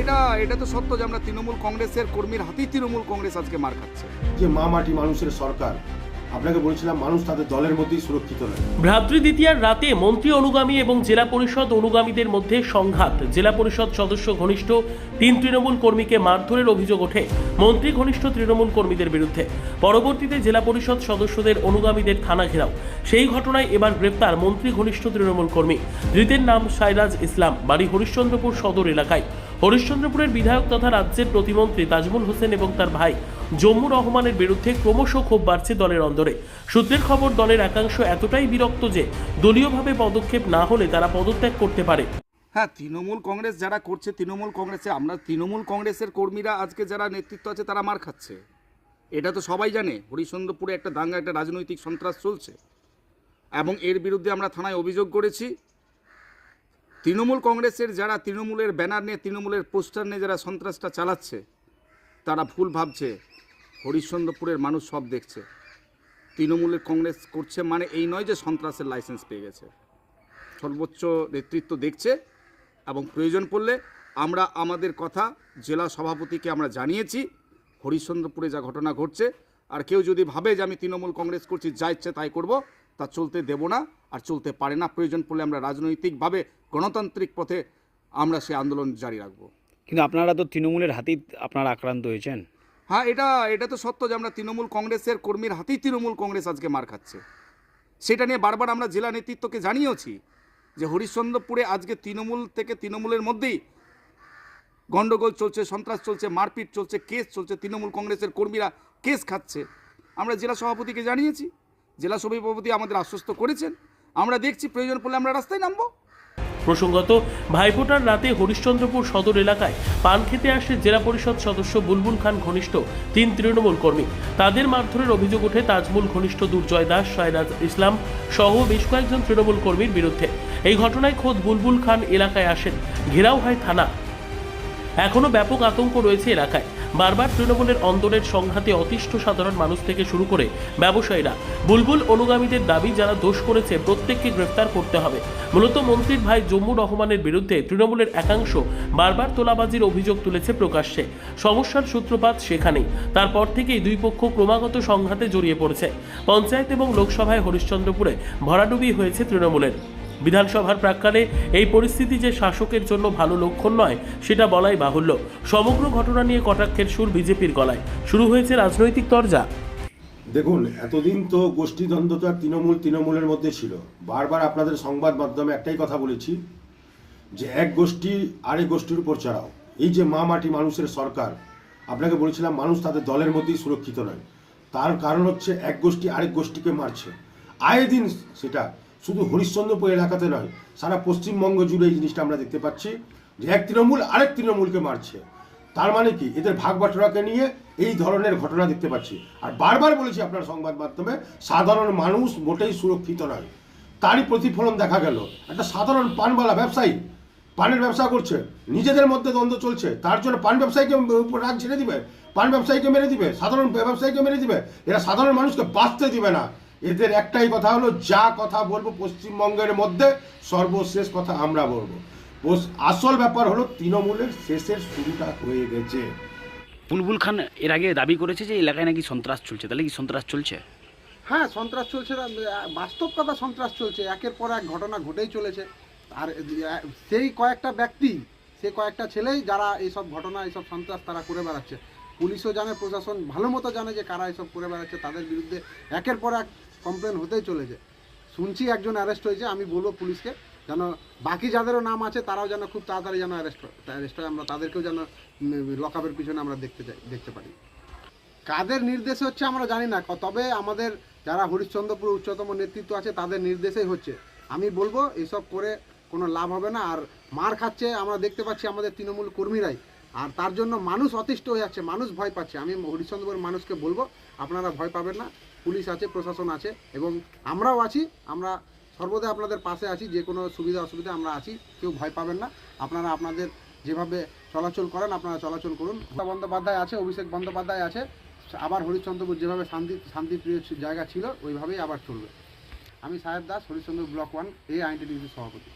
এটা এটা তো সত্য যে আমরা তৃণমূল কংগ্রেসের কর্মীর হাতেই তৃণমূল কংগ্রেস আজকে মার খাচ্ছে। যে মা মাটি মানুষের সরকার আপনাকে বলেছিলাম মানুষ তাদের দলের মধ্যেই সুরক্ষিত নয়। ভ্রাতৃ দ্বিতীয়ার রাতে মন্ত্রী অনুগামী এবং জেলা পরিষদ অনুগামীদের মধ্যে সংঘাত। জেলা পরিষদ সদস্য ঘনিষ্ঠ তিন তৃণমূল কর্মীকে মারধরের অভিযোগ ওঠে মন্ত্রী ঘনিষ্ঠ তৃণমূল কর্মীদের বিরুদ্ধে। পরবর্তীতে জেলা পরিষদ সদস্যদের অনুগামীদের থানা ঘেরাও। সেই ঘটনায় এবার গ্রেপ্তার মন্ত্রী ঘনিষ্ঠ তৃণমূল কর্মী। ধৃতের নাম সাইরাজ ইসলাম বাড়ি হরিশ্চন্দ্রপুর সদর এলাকায়। হরিশ্চন্দ্রপুরের বিধায়ক তথা রাজ্যের প্রতিমন্ত্রী তাজমুল হোসেন এবং তার ভাই জম্মু রহমানের বিরুদ্ধে ক্রমশ ক্ষোভ বাড়ছে দলের অন্দরে। সূত্রের খবর, দলের একাংশ এতটাই বিরক্ত যে দলীয়ভাবে পদক্ষেপ না হলে তারা পদত্যাগ করতে পারে। হ্যাঁ তৃণমূল কংগ্রেস যারা করছে, তৃণমূল কংগ্রেসে আমরা তৃণমূল কংগ্রেসের কর্মীরা আজকে যারা নেতৃত্ব আছে, তারা মার খাচ্ছে। এটা তো সবাই জানে, হরিশ্চন্দ্রপুরে একটা দাঙ্গা, একটা রাজনৈতিক সন্ত্রাস চলছে। এবং এর বিরুদ্ধে আমরা থানায় অভিযোগ করেছি। তৃণমূল কংগ্রেসের যারা তৃণমূলের ব্যানার নিয়ে, তৃণমূলের পোস্টার নিয়ে যারা সন্ত্রাসটা চালাচ্ছে, তারা ভুল ভাবছে। হরিশ্চন্দ্রপুরের মানুষ সব দেখছে। তৃণমূলের কংগ্রেস করছে মানে এই নয় যে সন্ত্রাসের লাইসেন্স পেয়ে গেছে। সর্বোচ্চ নেতৃত্ব দেখছে এবং প্রয়োজন পড়লে আমরা আমাদের কথা জেলা সভাপতিকে আমরা জানিয়েছি, হরিশ্চন্দ্রপুরে যা ঘটনা ঘটছে। আর কেউ যদি ভাবে যে আমি তৃণমূল কংগ্রেস করছি, যা ইচ্ছে তাই করব তা চলতে দেব না আর চলতে পারে না। প্রয়োজন পড়লে আমরা রাজনৈতিকভাবে গণতান্ত্রিক পথে আমরা সে আন্দোলন জারি রাখব। কিন্তু আপনারা তো তৃণমূলের হাতেই আপনারা আক্রান্ত হয়েছেন। হ্যাঁ এটা এটা তো সত্য যে আমরা তৃণমূল কংগ্রেসের কর্মীর হাতেই তৃণমূল কংগ্রেস আজকে মার খাচ্ছে। সেটা নিয়ে বারবার আমরা জেলা নেতৃত্বকে জানিয়েওছি যে হরিশ্চন্দ্রপুরে আজকে তৃণমূল থেকে তৃণমূলের মধ্যেই গণ্ডগোল চলছে সন্ত্রাস চলছে মারপিট চলছে কেস চলছে তৃণমূল কংগ্রেসের কর্মীরা কেস খাচ্ছে। আমরা জেলা সভাপতিকে জানিয়েছি। জেলা সভাপতি আমাদের আশ্বস্ত করেছেন। আমরা দেখছি প্রয়োজন পড়লে আমরা রাস্তায় নামবো। প্রসঙ্গত, ভাইফোঁটার রাতে হরিশ্চন্দ্রপুর সদর এলাকায় পান খেতে আসে জেলা পরিষদ সদস্য বুলবুল খান ঘনিষ্ঠ তিন তৃণমূল কর্মী। তাদের মারধরের অভিযোগ ওঠে তাজমুল ঘনিষ্ঠ দুর্জয় দাস সায়রাজ ইসলাম সহ বেশ কয়েকজন তৃণমূল কর্মীর বিরুদ্ধে। এই ঘটনায় খোদ বুলবুল খান এলাকায় আসেন ঘেরাও হয় থানা। এখনও ব্যাপক আতঙ্ক রয়েছে এলাকায়। বারবার তৃণমূলের অন্দরের সংঘাতে অতিষ্ঠ সাধারণ মানুষ থেকে শুরু করে ব্যবসায়ীরা। বুলবুল অনুগামীদের দাবি, যারা দোষ করেছে, প্রত্যেককে গ্রেফতার করতে হবে। মূলত মন্ত্রীর ভাই জম্মু রহমানের বিরুদ্ধে তৃণমূলের একাংশ বারবার তোলাবাজির অভিযোগ তুলেছে প্রকাশ্যে। সমস্যার সূত্রপাত সেখানেই। তারপর থেকেই দুই পক্ষ ক্রমাগত সংঘাতে জড়িয়ে পড়েছে। পঞ্চায়েত এবং লোকসভায় হরিশ্চন্দ্রপুরে ভরাডুবি হয়েছে তৃণমূলের। বিধানসভার প্রাক্কালে এই পরিস্থিতি যে শাসকের জন্য ভালো লক্ষণ নয়, সেটা বলাই বাহুল্য। সমগ্র ঘটনা নিয়ে কটাক্ষের সুর বিজেপির গলায়। শুরু হয়েছে রাজনৈতিক তরজা। দেখুন, এতদিন তো গোষ্ঠীদ্বন্দ্বতা তৃণমূল তৃণমূলের মধ্যে ছিল। বারবার আপনাদের সংবাদ মাধ্যমে একটাই কথা বলেছি, যে এক গোষ্ঠী আরেক গোষ্ঠীর উপর চড়াও। এই যে মা মাটি মানুষের সরকার, আপনাকে বলেছিলাম মানুষ তাদের দলের মধ্যেই সুরক্ষিত নয়। তার কারণ হচ্ছে এক গোষ্ঠী আরেক গোষ্ঠীকে মারছে। আয়ে দিন সেটা। শুধু হরিশ্চন্দ্রপুর এলাকাতে নয়, সারা পশ্চিমবঙ্গ জুড়ে এই জিনিসটা আমরা দেখতে পাচ্ছি যে এক তৃণমূল আরেক তৃণমূলকে মারছে। তার মানে কি? এদের ভাগ বাটোয়ারাকে নিয়ে এই ধরনের ঘটনা দেখতে পাচ্ছি। আর বারবার বলেছি আপনার সংবাদ মাধ্যমে, সাধারণ মানুষ মোটেই সুরক্ষিত নয়। তারই প্রতিফলন দেখা গেল। একটা সাধারণ পানওয়ালা ব্যবসায়ী পানের ব্যবসা করছে, নিজেদের মধ্যে দ্বন্দ্ব চলছে, তার জন্য পান ব্যবসায়ীকে রাগ ছেড়ে দিবে, পান ব্যবসায়ীকে মেরে দিবে, সাধারণ ব্যবসায়ীকে মেরে দিবে, এরা সাধারণ মানুষকে বাঁচতে দিবে না। এদের একটাই কথা হলো যা কথা বলব পশ্চিমবঙ্গের মধ্যে সর্বশেষ কথা আমরা বলব। আসল ব্যাপার হলো তৃণমূলের শেষের শুরুটা হয়ে গেছে। বুলবুল খান এর আগে দাবি করেছে যে এলাকায় নাকি সন্ত্রাস চলছে। তাহলে কি সন্ত্রাস চলছে? হ্যাঁ সন্ত্রাস চলছে বাস্তব কথা সন্ত্রাস চলছে। একের পর এক ঘটনা ঘটেই চলেছে। আর সেই কয়েকটা ব্যক্তি সে কয়েকটা ছেলেই যারা এইসব ঘটনা এইসব সন্ত্রাস তারা করে বেড়াচ্ছে। পুলিশও জানে প্রশাসন ভালো মতো জানে যে কারা এইসব করে বেড়াচ্ছে। তাদের বিরুদ্ধে একের পর এক কমপ্লেন হতেই চলেছে। শুনছি একজন অ্যারেস্ট হয়েছে, আমি বলব পুলিশকে যেন বাকি যাদেরও নাম আছে, তারাও যেন খুব তাড়াতাড়ি যেন অ্যারেস্ট অ্যারেস্ট হয়। আমরা তাদেরকেও যেন লকআপের পিছনে আমরা দেখতে চাই দেখতে পারি। কাদের নির্দেশে হচ্ছে আমরা জানি না তবে আমাদের যারা হরিশ্চন্দ্রপুর উচ্চতম নেতৃত্ব আছে, তাদের নির্দেশেই হচ্ছে। আমি বলব এইসব করে কোনো লাভ হবে না। আর মার খাচ্ছে, আমরা দেখতে পাচ্ছি আমাদের তৃণমূল কর্মীরাই। আর তার জন্য মানুষ অতিষ্ঠ হয়ে যাচ্ছে, মানুষ ভয় পাচ্ছে। আমি হরিশ্চন্দ্রপুর মানুষকে বলব, আপনারা ভয় পাবেন না। পুলিশ আছে, প্রশাসন আছে এবং আমরাও আছি, আমরা সর্বদা আপনাদের পাশে আছি, যে কোনো সুবিধা অসুবিধা আমরা আছি, কেউ ভয় পাবেন না। আপনারা আপনাদের যেভাবে চলাচল করেন, আপনারা চলাচল করুন। বন্দ্যোপাধ্যায় আছে, অভিষেক বন্দ্যোপাধ্যায় আছে, আবার হরিশ্চন্দ্রপুর যেভাবে শান্তি, শান্তিপ্রিয় জায়গা ছিল, ওইভাবেই আবার চলবে। আমি সাহেব দাস হরিশ্চন্দ্র ব্লক ওয়ান, এই আইনটি সভাপতি।